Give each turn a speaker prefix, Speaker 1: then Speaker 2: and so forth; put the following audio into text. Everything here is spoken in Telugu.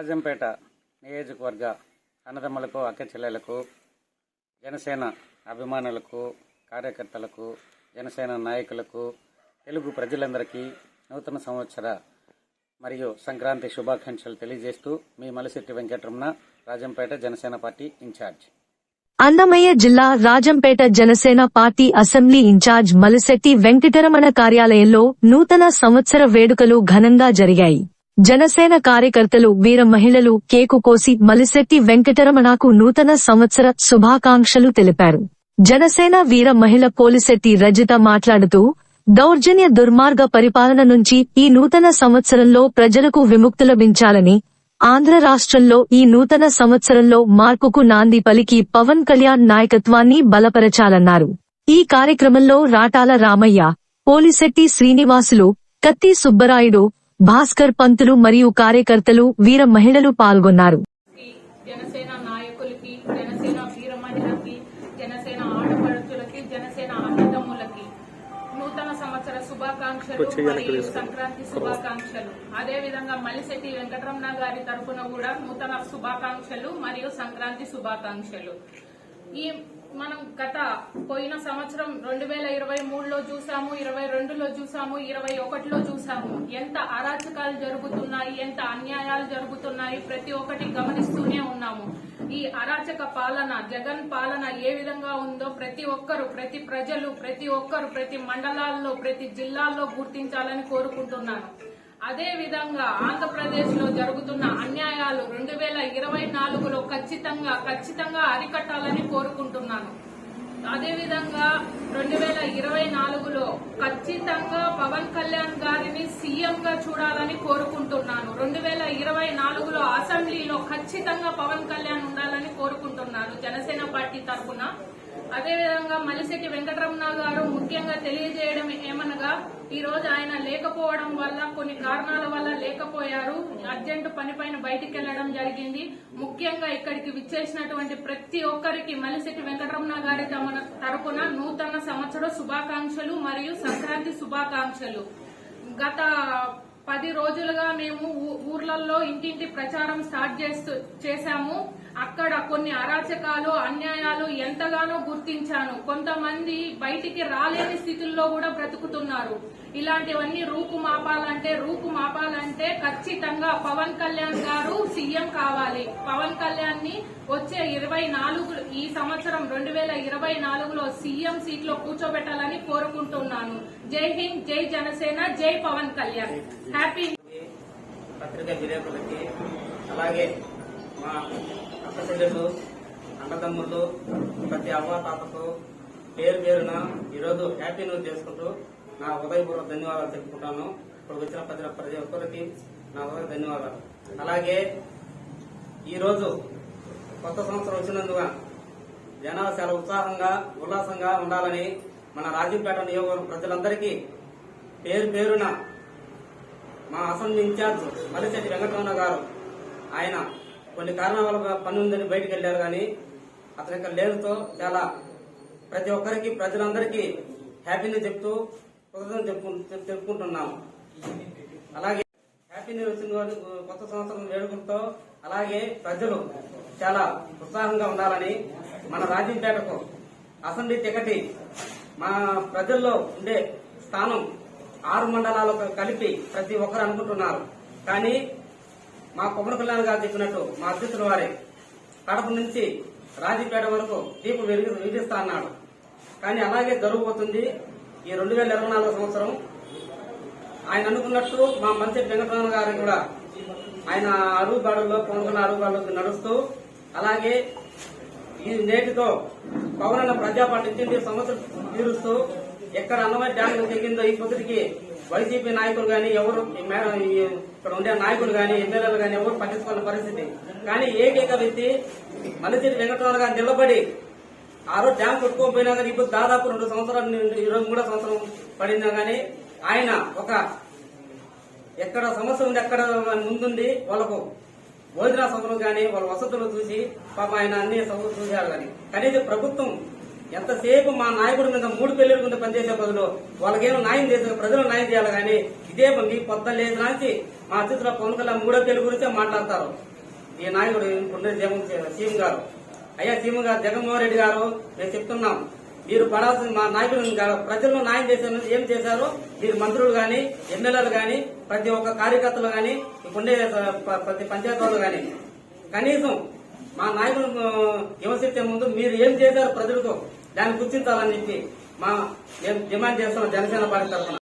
Speaker 1: రాజంపేట నియోజకవర్గ అన్నదమ్ములకు అక్క చెల్లెలకు జనసేన అభిమానులకు కార్యకర్తలకు జనసేన నాయకులకు తెలుగు ప్రజలందరికీ నూతన సంవత్సర మరియు సంక్రాంతి శుభాకాంక్షలు తెలియజేస్తూ మీ మలిశెట్టి వెంకటరమణ రాజంపేట జనసేన పార్టీ ఇన్ఛార్జ్.
Speaker 2: అన్నమయ్య జిల్లా Rajampet Janasena party assembly incharge Malishetti Venkataramana కార్యాలయంలో నూతన సంవత్సర వేడుకలు ఘనంగా జరిగాయి. జనసేన కార్యకర్తలు వీర మహిళలు కేకు కోసి మలిశెట్టి వెంకటరమణకు నూతన సంవత్సర శుభాకాంక్షలు తెలిపారు. జనసేన వీర మహిళ పోలిశెట్టి రజిత మాట్లాడుతూ దౌర్జన్య దుర్మార్గ పరిపాలన నుంచి ఈ నూతన సంవత్సరంలో ప్రజలకు విముక్తి లభించాలని ఆంధ్ర రాష్ట్రంలో ఈ నూతన సంవత్సరంలో మార్పుకు నాంది పలికి పవన్ కళ్యాణ్ నాయకత్వాన్ని బలపరచాలన్నారు. ఈ కార్యక్రమంలో రాటాల రామయ్య పోలిశెట్టి శ్రీనివాసులు కత్తి సుబ్బరాయుడు భాస్కర్ పంతులు మరియు కార్యకర్తలు వీర మహిళలు పాల్గొన్నారు.
Speaker 3: జనసేన నాయకులకి జనసేన వీర జనసేన ఆడపడుచులకి జనసేన అన్నదమ్ములకి నూతన సంవత్సర శుభాకాంక్షలు మరియు సంక్రాంతి శుభాకాంక్షలు. అదే విధంగా మలిశెట్టి వెంకటరమణ గారి తరఫున కూడా నూతన శుభాకాంక్షలు మరియు సంక్రాంతి శుభాకాంక్షలు. ఈ మనం గత పోయిన సంవత్సరం రెండు వేల ఇరవై మూడులో చూసాము ఇరవై రెండులో చూసాము ఇరవై ఒకటిలో చూసాము. ఎంత అరాచకాలు జరుగుతున్నాయి ఎంత అన్యాయాలు జరుగుతున్నాయి ప్రతి ఒక్కటి గమనిస్తూనే ఉన్నాము. ఈ అరాచక పాలన జగన్ పాలన ఏ విధంగా ఉందో ప్రతి ఒక్కరు ప్రతి ప్రజలు ప్రతి ఒక్కరు ప్రతి మండలాల్లో ప్రతి జిల్లాల్లో గుర్తించాలని కోరుకుంటున్నాను. అదే విధంగా ఆంధ్రప్రదేశ్లో జరుగుతున్న అన్యాయాలు రెండు వేల ఇరవై నాలుగులో ఖచ్చితంగా ఖచ్చితంగా అరికట్టాలని కోరుకుంటున్నాను. అదే విధంగా రెండు వేల ఇరవై నాలుగులో ఖచ్చితంగా పవన్ కళ్యాణ్ గారిని సీఎం గా చూడాలని కోరుకుంటున్నాను. రెండు వేల ఇరవై నాలుగులో అసెంబ్లీలో ఖచ్చితంగా పవన్ కళ్యాణ్ ఉండాలని కోరుకుంటున్నాను. జనసేన పార్టీ తరఫున అదేవిధంగా మలిశెట్టి వెంకటరమణ గారు ముఖ్యంగా తెలియజేయడం ఏమనగా ఈ రోజు ఆయన లేకపోవడం వల్ల కొన్ని కారణాల వల్ల లేకపోయారు. అర్జెంటు పని పైన బయటికి వెళ్ళడం జరిగింది. ముఖ్యంగా ఇక్కడికి విచ్చేసినటువంటి ప్రతి ఒక్కరికి మలిశెట్టి వెంకటరమణ గారి తమ తరపున నూతన సంవత్సర శుభాకాంక్షలు మరియు సంక్రాంతి శుభాకాంక్షలు. గత పది రోజులుగా మేము ఊ- ఊర్లలో ఇంటింటి ప్రచారం స్టార్ట్ చేస్తూ చేశాము. అక్కడ కొన్ని అరాచకాలు అన్యాయాలు ఎంతగానో గుర్తించాను. కొంతమంది బయటికి రాలేని స్థితుల్లో కూడా బ్రతుకుతున్నారు. ఇలాంటివన్నీ రూపు మాపాలంటే రూపు మాపాలంటే ఖచ్చితంగా పవన్ కళ్యాణ్ గారు సీఎం కావాలి. పవన్ కళ్యాణ్ని వచ్చే ఇరవై నాలుగు ఈ సంవత్సరం రెండు వేల ఇరవై నాలుగులో సీఎం సీట్లో కూర్చోబెట్టాలని కోరుకుంటున్నాను. జై హింద్ జై జనసేన జై పవన్ కళ్యాణ్. హ్యాపీ
Speaker 4: పత్రికా విలేకరులకి అలాగే మా అక్క చెల్లెళ్ళు అన్నదమ్ములు ప్రతి అవ్వ తాతకు పేరు పేరున ఈరోజు హ్యాపీ న్యూస్ చేసుకుంటూ నా హృదయపూర్వక ధన్యవాదాలు చెప్పుకుంటాను ఇప్పుడు వచ్చిన ప్రతి ప్రతి ఒక్కరికి నా ఉదయ ధన్యవాదాలు. అలాగే ఈరోజు కొత్త సంవత్సరం వచ్చినందున జనాలు చాలా ఉత్సాహంగా ఉల్లాసంగా ఉండాలని మన రాజీవ్పేట నియోజకవర్గం ప్రజలందరికీ పేరు పేరున మా అసెంబ్లీ ఇన్ఛార్జ్ మల్లిశెట్టి వెంకటరమణ గారు. ఆయన కొన్ని కారణాల వల్ల పని ఉందని బయటకు వెళ్ళారు కానీ అతని యొక్క లేరుతో చాలా ప్రతి ఒక్కరికి ప్రజలందరికీ హ్యాపీని చెప్తూ కృతజ్ఞతలు చెప్పుకు చెప్పుకుంటున్నాము. అలాగే హ్యాపీ న్యూ వచ్చిన కొత్త సంవత్సరం వేడుకలతో అలాగే ప్రజలు చాలా ఉత్సాహంగా ఉండాలని మన రాజంపేటకు అసెంబ్లీ టికెట్ మా ప్రజల్లో ఉండే స్థానం ఆరు మండలాలకు కలిపి ప్రతి ఒక్కరు అనుకుంటున్నారు. కానీ మా పవన్ కళ్యాణ్ గారు చెప్పినట్టు మా అధ్యక్షుల వారే కడప నుంచి రాజీపేట వరకు దీపం వెలిగి వెలిగిస్తా అన్నాడు. కానీ అలాగే జరగబోతుంది ఈ రెండు వేల ఇరవై నాలుగు సంవత్సరం. ఆయన అనుకున్నట్టు మా మంత్రి వెంకటరమణ గారు కూడా ఆయన అడుగుబాడుల్లో పనుకున్న అడుగుబాడులకు నడుస్తూ అలాగే ఈ నేటితో పవనన్న ప్రజాపార్టీ ఇంటింటి సమస్యలు తీరుస్తూ ఎక్కడ అన్నమయ్య డ్యామ్ తెగిందో ఈ పొద్దుటికి వైసీపీ నాయకులు కానీ ఎవరు ఈ మేడం ఇక్కడ ఉండే నాయకులు గాని ఎమ్మెల్యేలు గాని ఎవరు పట్టించుకున్న పరిస్థితి. కానీ ఏకైక వ్యక్తి మల్లిశెట్టి వెంకటరమణ గారు నిలబడి ఆ రోజు డ్యామ్ కొట్టుకోకపోయినా కానీ ఇప్పుడు దాదాపు రెండు సంవత్సరాల నుండి ఇరవై మూడో సంవత్సరం పడిందా కానీ ఆయన ఒక ఎక్కడ సమస్య ఉంది ఎక్కడ ముందుంది వాళ్ళకు భోజన సౌకర్యం కానీ వాళ్ళ వసతులు చూసి పాప ఆయన అన్ని సౌకర్యం చూశారు కానీ కనీసం ప్రభుత్వం ఎంతసేపు మా నాయకుడి మీద మూడు పెళ్ళిల ముందు పనిచేసే బదులు వాళ్ళకేమో న్యాయం చేసే ప్రజలు న్యాయం చేయాలి కానీ ఇదే మీ పొద్దు లేదు నాచి మా అతిథుల పవన్ కళ్యాణ్ మూడో పెళ్ళి గురించే మాట్లాడతారు. ఈ నాయకుడు ఉండే జగన్ సీఎం గారు. అయ్యా సీఎం గారు జగన్మోహన్ రెడ్డి గారు మేము చెప్తున్నాం. మీరు పడాల్సిన మా నాయకులు ప్రజలను న్యాయం చేశారు ఏం చేశారు? మీరు మంత్రులు గాని ఎమ్మెల్యేలు గాని ప్రతి ఒక్క కార్యకర్తలు గాని ఉండే ప్రతి పంచాయతీలు వాళ్ళు గాని కనీసం మా నాయకులు విమర్శించే ముందు మీరు ఏం చేశారు ప్రజలతో? దాన్ని గుర్తించాలని చెప్పి మా మేము డిమాండ్ చేస్తున్నాం జనసేన పార్టీ తరఫున.